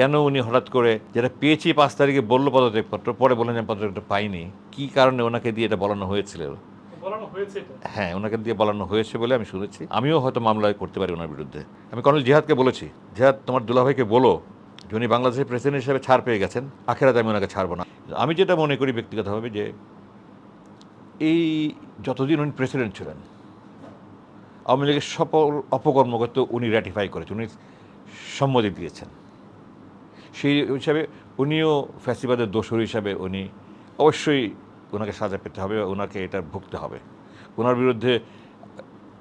কেন উনি হঠাৎ করে যেটা পেয়েছি পাঁচ তারিখে বলল পদত্যাগপত্র পরে বললেন যে পদত্যাগপত্র পাইনি কি কারণে ওনাকে দিয়ে এটা বলানো হয়েছিল? বলানো হয়েছে হ্যাঁ ওনাকে দিয়ে বলানো হয়েছে বলে আমি শুনেছি। আমিও হয়তো মামলা করতে পারি ওনার বিরুদ্ধে। আমি কর্নেল জিহাদকে বলেছি জিহাদ তোমার দুলাভাইকে বলো যে উনি বাংলাদেশের প্রেসিডেন্ট হিসেবে ছাড় পেয়ে গেছেন আখেরাতে আমি ওনাকে ছাড়বো না। আমি যেটা মনে করি ব্যক্তিগতভাবে যে এই যতদিন উনি প্রেসিডেন্ট ছিলেন আওয়ামী লীগের সকল অপকর্মগত উনি র্যাটিফাই করেছেন উনি সম্মতি দিয়েছেন। সেই হিসাবে উনিও ফ্যাসিবাদের দোষর হিসাবে উনি অবশ্যই ওনাকে সাজা পেতে হবে, ওনাকে এটা ভুগতে হবে। ওনার বিরুদ্ধে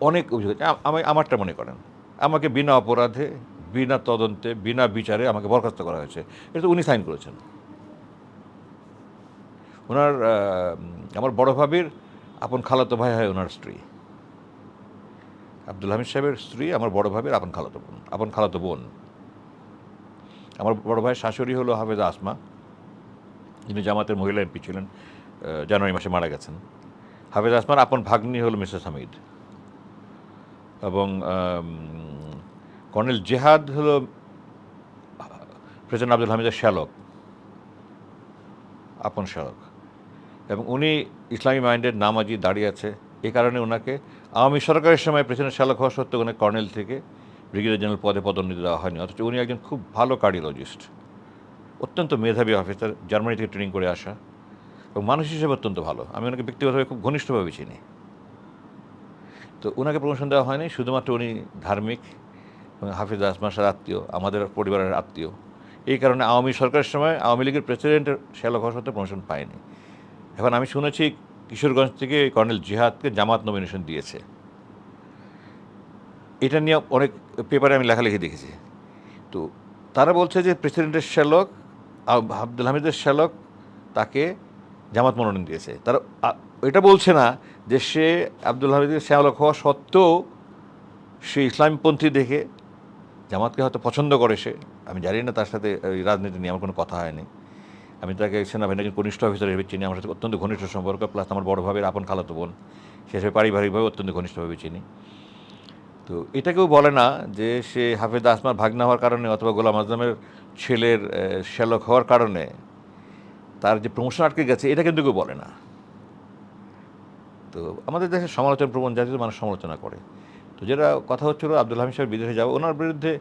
অনেক অভিযোগ আমি, আমারটা মনে করেন। আমাকে বিনা অপরাধে, বিনা তদন্তে, বিনা বিচারে আমাকে বরখাস্ত করা হয়েছে। এটা তো উনি সাইন করেছেন। ওনার আমার বড় ভাবির আপন খালাতো ভাই হয় ওনার স্ত্রী। আব্দুল হামিদ সাহেবের স্ত্রী, আমার বড় ভাবির আপন খালাতো বোন, আপন খালাতো বোন। আমার বড় ভাইয়ের শাশুড়ি হলো হাফেজা আসমা। যিনি জামাতের মহিলা এমপি ছিলেন জানুয়ারি মাসে মারা গেছেন। হাফেজ আসমার আপন ভাগ্নি হলো মিসেস হামিদ। এবং কর্নেল জেহাদ হলো প্রেসিডেন্ট আব্দুল হামিদের শ্যালক, আপন শ্যালক। এবং উনি ইসলামী মাইন্ডের নামাজি দাঁড়িয়ে আছে। এই কারণে ওনাকে আওয়ামী সরকারের সময় প্রেসিডেন্ট শ্যালক হওয়া সত্ত্বেও ওনাকে কর্নেল থেকে ব্রিগেডিয়ার জেনারেল পদে পদোন্নতি দেওয়া হয়নি, অথচ উনি একজন খুব ভালো কার্ডিওলজিস্ট, অত্যন্ত মেধাবী অফিসার, জার্মানি থেকে ট্রেনিং করে আসা, এবং মানুষ হিসেবে অত্যন্ত ভালো। আমি ওনাকে ব্যক্তিগতভাবে খুব ঘনিষ্ঠভাবে চিনি। তো ওনাকে প্রমোশন দেওয়া হয়নি, শুধুমাত্র উনি ধার্মিক, এবং হাফিজ আসমার সাথে আত্মীয়, আমাদের পরিবারের আত্মীয়। এই কারণে আওয়ামী সরকারের সময় আওয়ামী লীগের প্রেসিডেন্টের শ্যালক সত্ত্বেও প্রমোশন পায়নি। এখন আমি শুনেছি কিশোরগঞ্জ থেকে কর্নেল জিহাদকে জামাত নমিনেশন দিয়েছে। এটা নিয়ে অনেক পেপারে আমি লেখালেখি দেখেছি। তো তারা বলছে যে প্রেসিডেন্টের শ্যালক, আব- আব্দুল হামিদের শ্যালক তাকে জামাত মনোনয়ন দিয়েছে। তারা এটা বলছে না যে সে আব্দুল হামিদের শ্যালক হওয়া সত্ত্বেও সে ইসলামপন্থী দেখে জামাতকে হয়তো পছন্দ করে সে। আমি জানি না তার সাথে রাজনীতি নিয়ে আমার কোনো কথা হয়নি। আমি তাকে সেনাবাহিনীর একজন কনিষ্ঠ অফিসার হিসেবে চিনি। আমার সাথে অত্যন্ত ঘনিষ্ঠ সম্পর্ক। প্লাস আমার বড় ভাবের আপন খালাতো বোন। সে হিসেবে পারিবারিকভাবে অত্যন্ত ঘনিষ্ঠভাবে চিনি। তো এটা কেউ বলে না যে সে হাফেজ আসমার ভাগনা হওয়ার কারণে অথবা গোলাম আজমের ছেলের শ্যালক হওয়ার কারণে তার যে প্রমোশন আটকে গেছে, এটা কিন্তু কেউ বলে না। তো আমাদের দেশের সমালোচনা প্রবণ জাতীয় মানুষ সমালোচনা করে। তো যেটা কথা হচ্ছিল আব্দুল হামিদ সাহেব বিদেশে যাব, ওনার বিরুদ্ধে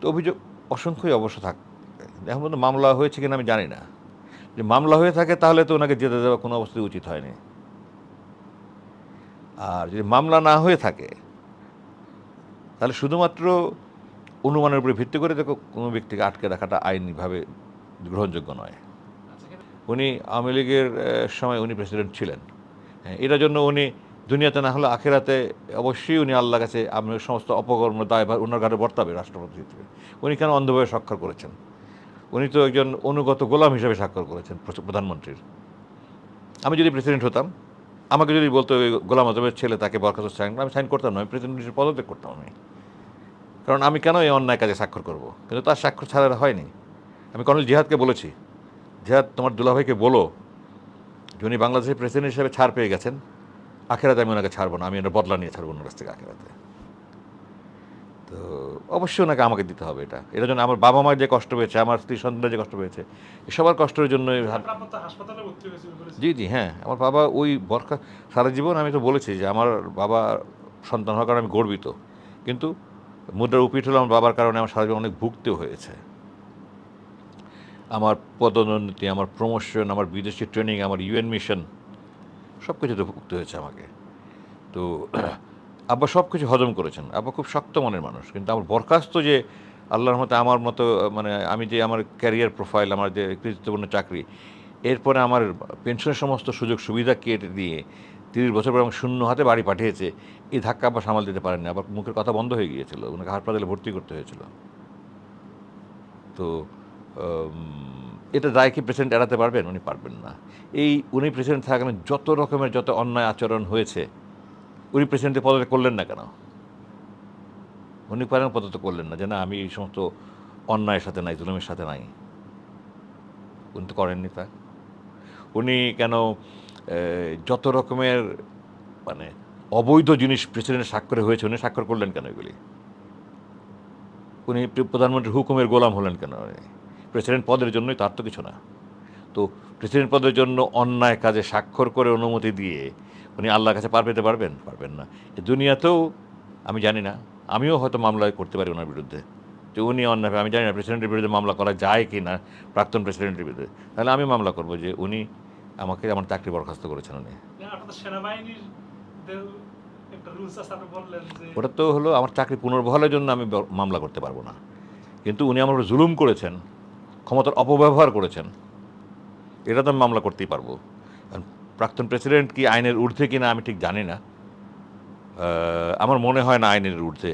তো অভিযোগ অসংখ্যই অবশ্য থাক। এখন পর্যন্ত মামলা হয়েছে কিনা আমি জানি না। যে মামলা হয়ে থাকে তাহলে তো ওনাকে যেতে দেওয়া কোনো অবস্থায় উচিত হয়নি। আর যদি মামলা না হয়ে থাকে তাহলে শুধুমাত্র অনুমানের উপরে ভিত্তি করে দেখো কোনো ব্যক্তিকে আটকে রাখাটা আইনিভাবে গ্রহণযোগ্য নয়। উনি আওয়ামী লীগের সময় উনি প্রেসিডেন্ট ছিলেন। হ্যাঁ, এটার জন্য উনি দুনিয়াতে না হলে আখেরাতে অবশ্যই উনি আল্লাহ কাছে আপনার সমস্ত অপকর্ম দায়ভার ওনার ঘাটে বর্তাবে রাষ্ট্রপতি হিসেবে। উনি কেন অন্ধভাবে স্বাক্ষর করেছেন? উনি তো একজন অনুগত গোলাম হিসেবে স্বাক্ষর করেছেন প্র- প্রধানমন্ত্রীর। আমি যদি প্রেসিডেন্ট হতাম আমাকে যদি বলতো গোলাম আজমের ছেলে তাকে বরখাস্ত সাইন, আমি সাইন করতাম না, আমি প্রেসিডেন্ট পদত্যাগ করতাম আমি। কারণ আমি কেন এই অন্যায় কাজে স্বাক্ষর করব? কিন্তু তার স্বাক্ষর ছাড়া হয়নি। আমি কর্নেল জিহাদকে বলেছি, জিহাদ, তোমার দুলাভাইকে বলো যে উনি বাংলাদেশের প্রেসিডেন্ট হিসেবে ছাড় পেয়ে গেছেন, আখেরাতে আমি ওনাকে ছাড়বো না, আমি ওনার বদলা নিয়ে ছাড়বো ওনার কাছ থেকে আখেরাতে। তো অবশ্যই ওনাকে আমাকে দিতে হবে এটা। এটার জন্য আমার বাবা মার যে কষ্ট পেয়েছে আমার স্ত্রী সন্তানের যে কষ্ট পেয়েছে সবার কষ্টের জন্য। জি জি হ্যাঁ আমার বাবা ওই বরখা সারা জীবন আমি তো বলেছি যে আমার বাবা সন্তান হওয়ার কারণে আমি গর্বিত। কিন্তু মুদ্রার উপিট হলো আমার বাবার কারণে আমার সারা জীবন অনেক ভুগতেও হয়েছে। আমার পদোন্নতি আমার প্রমোশন আমার বিদেশি ট্রেনিং আমার ইউএন মিশন সব কিছুতে ভুগতে হয়েছে আমাকে। তো আব্বা সব কিছু হজম করেছেন। আব্বা খুব শক্ত মনের মানুষ। কিন্তু আমার বরখাস্ত যে আল্লাহর মতো আমার মতো মানে আমি যে আমার ক্যারিয়ার প্রোফাইল আমার যে কৃতিত্বপূর্ণ চাকরি, এরপরে আমার পেনশনের সমস্ত সুযোগ সুবিধা কেটে দিয়ে তিরিশ বছর পর শূন্য হাতে বাড়ি পাঠিয়েছে, এই ধাক্কা আবার সামাল দিতে পারেন না আবার মুখের কথা বন্ধ হয়ে গিয়েছিল। ওনাকে হাসপাতালে ভর্তি করতে হয়েছিল। তো এটা দায় কি প্রেসিডেন্ট এড়াতে পারবেন? উনি পারবেন না। এই উনি প্রেসিডেন্ট থাকাকালীন যত রকমের যত অন্যায় আচরণ হয়েছে উনি প্রেসিডেন্টের পদত্যাগ করলেন না কেন? উনি পারেন পদত্যাগ করলেন না, যে না, আমি এই সমস্ত অন্যায়ের সাথে নাই, জুলুমের সাথে নাই। উনি তো করেননি তা। উনি কেন যত রকমের মানে অবৈধ জিনিস প্রেসিডেন্টের স্বাক্ষরে হয়েছে, উনি স্বাক্ষর করলেন কেন এগুলি? উনি প্রধানমন্ত্রীর হুকুমের গোলাম হলেন কেন? প্রেসিডেন্ট পদের জন্যই তার তো কিছু না। তো প্রেসিডেন্ট পদের জন্য অন্যায় কাজে স্বাক্ষর করে অনুমতি দিয়ে উনি আল্লাহর কাছে পার পেতে পারবেন? পারবেন না। এ দুনিয়াতেও আমি জানি না। আমিও হয়তো মামলা করতে পারি ওনার বিরুদ্ধে। যে উনি অন্যায় আমি জানি না প্রেসিডেন্টের বিরুদ্ধে মামলা করা যায় কি না প্রাক্তন প্রেসিডেন্টের বিরুদ্ধে। তাহলে আমি মামলা করব যে উনি আমাকে আমার চাকরি বরখাস্ত করেছেন উনি। ওটা তো হলো আমার চাকরি পুনর্বহালের জন্য আমি মামলা করতে পারব না। কিন্তু উনি আমার জুলুম করেছেন ক্ষমতার অপব্যবহার করেছেন। এটা তো আমি মামলা করতেই পারব। প্রাক্তন প্রেসিডেন্ট কি আইনের ঊর্ধ্বে কিনা আমি ঠিক জানি না। আমার মনে হয় না আইনের ঊর্ধ্বে।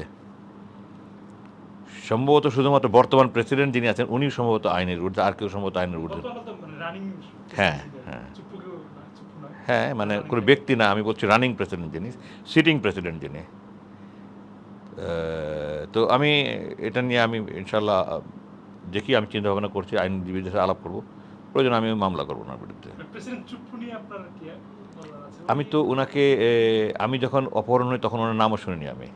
সম্ভবত শুধুমাত্র বর্তমান প্রেসিডেন্ট যিনি আছেন উনি সম্ভবত আইনের ঊর্ধ্বে আর কেউ সম্ভবত আইনের ঊর্ধ্বে মানে হ্যাঁ, হ্যাঁ। হ্যাঁ মানে কোনো ব্যক্তি না আমি বলছি রানিং প্রেসিডেন্ট যিনি সিটিং প্রেসিডেন্ট যিনি। তো আমি এটা নিয়ে আমি ইনশাল্লাহ দেখি আমি চিন্তা ভাবনা করছি আইনজীবীদের সাথে আলাপ করব। প্রয়োজন আমি মামলা করব ওনার বিরুদ্ধে। আছে? আমি তো ওনাকে আমি যখন অপহরণ হই তখন ওনার নামও শুনিনি আমি।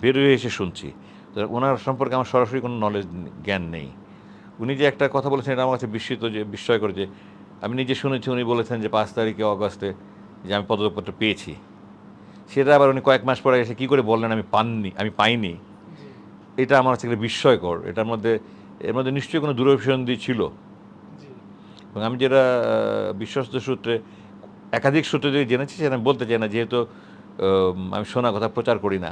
বেরোয় এসে শুনছি। তো ওনার সম্পর্কে আমার সরাসরি কোনো নলেজ জ্ঞান নেই। উনি যে একটা কথা বলেছেন এটা আমার কাছে বিস্মিত যে বিস্ময় করে যে আমি নিজে শুনেছি উনি বলেছেন যে পাঁচ তারিখে অগস্টে যে আমি পদকপত্র পেয়েছি। সেটা আবার উনি কয়েক মাস পরে এসে কী করে বললেন আমি পাননি আমি পাইনি। এটা আমার কাছে বিস্ময়কর। এটার মধ্যে এর মধ্যে নিশ্চয়ই কোনো দূরভিসন্ধি ছিল। এবং আমি যেটা বিশ্বস্ত সূত্রে, একাধিক সূত্রে যদি জেনেছি সেটা আমি বলতে চাই না, যেহেতু আমি শোনা কথা প্রচার করি না।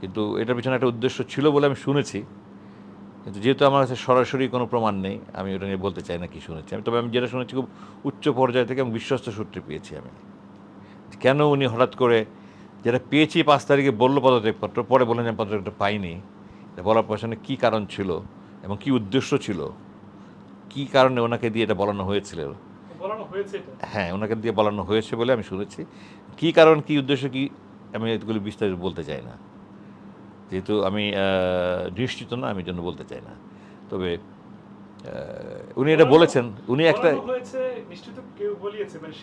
কিন্তু এটার পিছনে একটা উদ্দেশ্য ছিল বলে আমি শুনেছি। কিন্তু যেহেতু আমার কাছে সরাসরি কোনো প্রমাণ নেই, আমি ওটা নিয়ে বলতে চাই না কি শুনেছি। আমি, তবে আমি যেটা শুনেছি, খুব উচ্চ পর্যায় থেকে আমি বিশ্বস্ত সূত্রে পেয়েছি আমি। কেন উনি হঠাৎ করে, যেটা পেয়েছি পাঁচ তারিখে বলল পদত্যাগপত্র, পরে বললেন যে পদত্যাগটা পাইনি। বলার পেছনে কী কারণ ছিল এবং কী উদ্দেশ্য ছিল? কী কারণে ওনাকে দিয়ে এটা বলানো হয়েছিল? হ্যাঁ ওনাকে দিয়ে বলানো হয়েছে বলে আমি শুনেছি। কী কারণ কী উদ্দেশ্য কী আমি এগুলো বিস্তারিত বলতে চাই না। যেহেতু আমি নিশ্চিত না আমি জন্য বলতে চাই না। তবে উনি এটা বলেছেন। উনি একটা মানে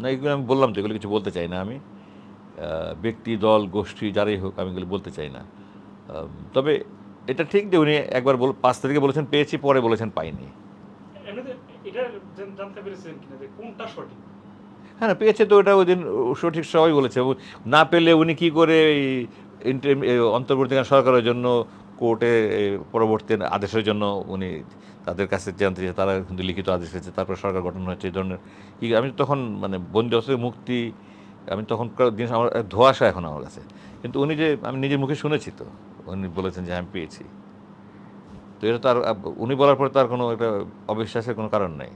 না এগুলো আমি বললাম তো এগুলো কিছু বলতে চাই না আমি। ব্যক্তি দল গোষ্ঠী যারাই হোক আমি এগুলো বলতে চাই না। তবে এটা ঠিক যে উনি একবার বল পাঁচ তারিখে বলেছেন পেয়েছি পরে বলেছেন পাইনি। এটা হ্যাঁ পেয়েছে তো ওটা ওই দিন সঠিক সবাই বলেছে। না পেলে উনি কি করে এই ইন্টার- অন্তর্বর্তীকালীন সরকারের জন্য কোর্টে পরবর্তী আদেশের জন্য উনি তাদের কাছে জানতে চেয়েছে তারা কিন্তু লিখিত আদেশ এসেছে তারপর সরকার গঠন হয়েছে এই ধরনের কি আমি তখন মানে বন্দি থেকে মুক্তি আমি তখন জিনিস আমার ধোয়াশা এখন আমার কাছে। কিন্তু উনি যে আমি নিজের মুখে শুনেছি তো। উনি বলেছেন যে আমি পেয়েছি। তো এটা তার উনি বলার পরে তার কোনো একটা অবিশ্বাসের কোনো কারণ নেই।